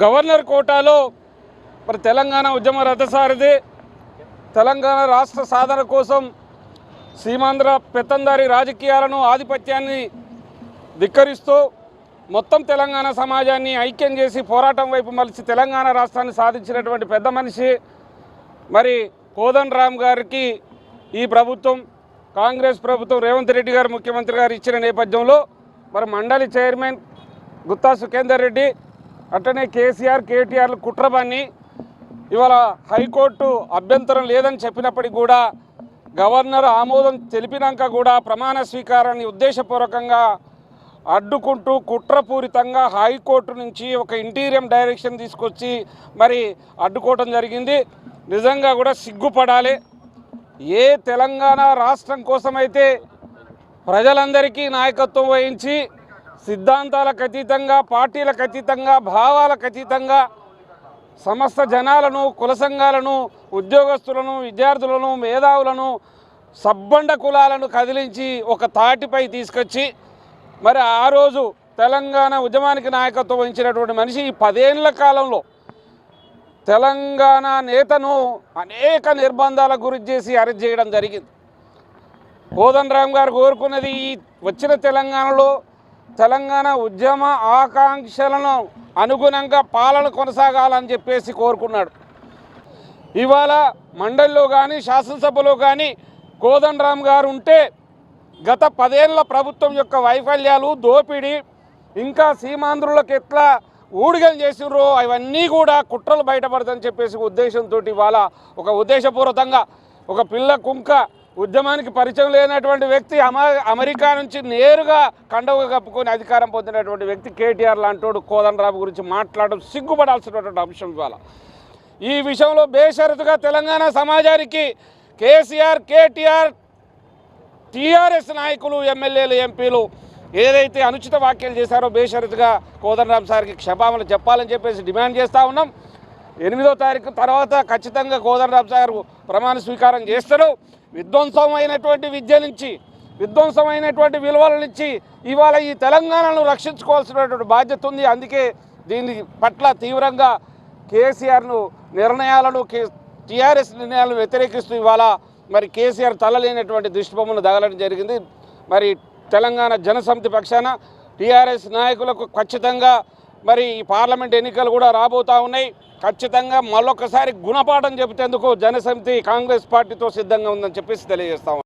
Governor కోటాలో మరి తెలంగాణ ఉద్యమ రథసారథి తెలంగాణ రాష్ట్ర సాధన కోసం సీమాంధ్ర పెత్తందారి రాజకీయాలను ఆధిపత్యాన్ని ధిక్కరిస్తూ మొత్తం తెలంగాణ సమాజాన్ని ఐక్యం చేసి పోరాటం వైపు మలిచి తెలంగాణ రాష్ట్రాన్ని సాధించినటువంటి పెద్ద మనిషి మరి కోదన్ రామ్ గారికి ఈ ప్రభుత్వం కాంగ్రెస్ ప్రభుత్వం రేవంత్ రెడ్డి గారు ముఖ్యమంత్రి గారు ఇచ్చిన నేపథ్యంలో మరి మండలి చైర్మన్ గుత్తా సుఖేందర్ రెడ్డి అట్లనే కేసీఆర్ కేటీఆర్లు కుట్రబన్ని ఇవాళ హైకోర్టు అభ్యంతరం లేదని చెప్పినప్పటికీ కూడా గవర్నర్ ఆమోదం తెలిపినాక కూడా ప్రమాణ స్వీకారాన్ని ఉద్దేశపూర్వకంగా అడ్డుకుంటూ కుట్రపూరితంగా హైకోర్టు నుంచి ఒక ఇంటీరియం డైరెక్షన్ తీసుకొచ్చి మరి అడ్డుకోవటం జరిగింది. నిజంగా కూడా సిగ్గుపడాలి. ఏ తెలంగాణ రాష్ట్రం కోసమైతే ప్రజలందరికీ నాయకత్వం వహించి సిద్ధాంతాలకు అతీతంగా పార్టీలకు అతీతంగా భావాలకు అతీతంగా సమస్త జనాలను కుల సంఘాలను ఉద్యోగస్తులను విద్యార్థులను మేధావులను సబ్బండ కులాలను కదిలించి ఒక తాటిపై తీసుకొచ్చి మరి ఆ రోజు తెలంగాణ ఉద్యమానికి నాయకత్వం వహించినటువంటి మనిషి ఈ పదేళ్ళ కాలంలో తెలంగాణ నేతను అనేక నిర్బంధాలకు గురి చేసి అరెస్ట్ చేయడం జరిగింది. కోదండరామ్ రామ్ గారు కోరుకున్నది ఈ వచ్చిన తెలంగాణలో తెలంగాణ ఉద్యమ ఆకాంక్షలను అనుగుణంగా పాలన కొనసాగాలని చెప్పేసి కోరుకున్నాడు. ఇవాళ మండలిలో కానీ శాసనసభలో కానీ కోదండరామ్ గారు ఉంటే గత పదేళ్ళ ప్రభుత్వం యొక్క వైఫల్యాలు దోపిడీ ఇంకా సీమాంధ్రులకు ఎట్లా ఊడిగలు చేసిర్రో అవన్నీ కూడా కుట్రలు బయటపడదని చెప్పేసి ఉద్దేశంతో ఇవాళ ఒక ఉద్దేశపూర్వకంగా ఒక పిల్ల కుంక ఉద్యమానికి పరిచయం లేనటువంటి వ్యక్తి అమ అమెరికా నుంచి నేరుగా కండవ కప్పుకొని అధికారం పొందినటువంటి వ్యక్తి కేటీఆర్ లాంటోడు కోదండరావు గురించి మాట్లాడడం సిగ్గుపడాల్సినటువంటి అంశం ఇవాళ. ఈ విషయంలో బేషరతుగా తెలంగాణ సమాజానికి కేసీఆర్ కేటీఆర్ టీఆర్ఎస్ నాయకులు ఎమ్మెల్యేలు ఎంపీలు ఏదైతే అనుచిత వ్యాఖ్యలు చేశారో బేషరతుగా కోదండరామ్ సార్కి క్షమాపణలు చెప్పాలని చెప్పేసి డిమాండ్ చేస్తూ ఉన్నాం. ఎనిమిదో తారీఖు తర్వాత ఖచ్చితంగా కోదండరామ్ సార్ ప్రమాణ స్వీకారం చేస్తారు విధ్వంసమైనటువంటి విద్య నుంచి విధ్వంసమైనటువంటి విలువల నుంచి ఇవాళ ఈ తెలంగాణను రక్షించుకోవాల్సినటువంటి బాధ్యత ఉంది. అందుకే దీని పట్ల తీవ్రంగా కేసీఆర్ను నిర్ణయాలను కే టీఆర్ఎస్ నిర్ణయాలను వ్యతిరేకిస్తూ ఇవాళ మరి కేసీఆర్ తలలేనటువంటి దృష్టిబొమ్మలు తగలడం జరిగింది. మరి తెలంగాణ జనసమితి పక్షాన టీఆర్ఎస్ నాయకులకు ఖచ్చితంగా మరి ఈ పార్లమెంట్ ఎన్నికలు కూడా రాబోతా ఉన్నాయి. ఖచ్చితంగా మరొకసారి గుణపాఠం చెబుతేందుకు జనసమితి కాంగ్రెస్ పార్టీతో సిద్ధంగా ఉందని చెప్పేసి తెలియజేస్తాం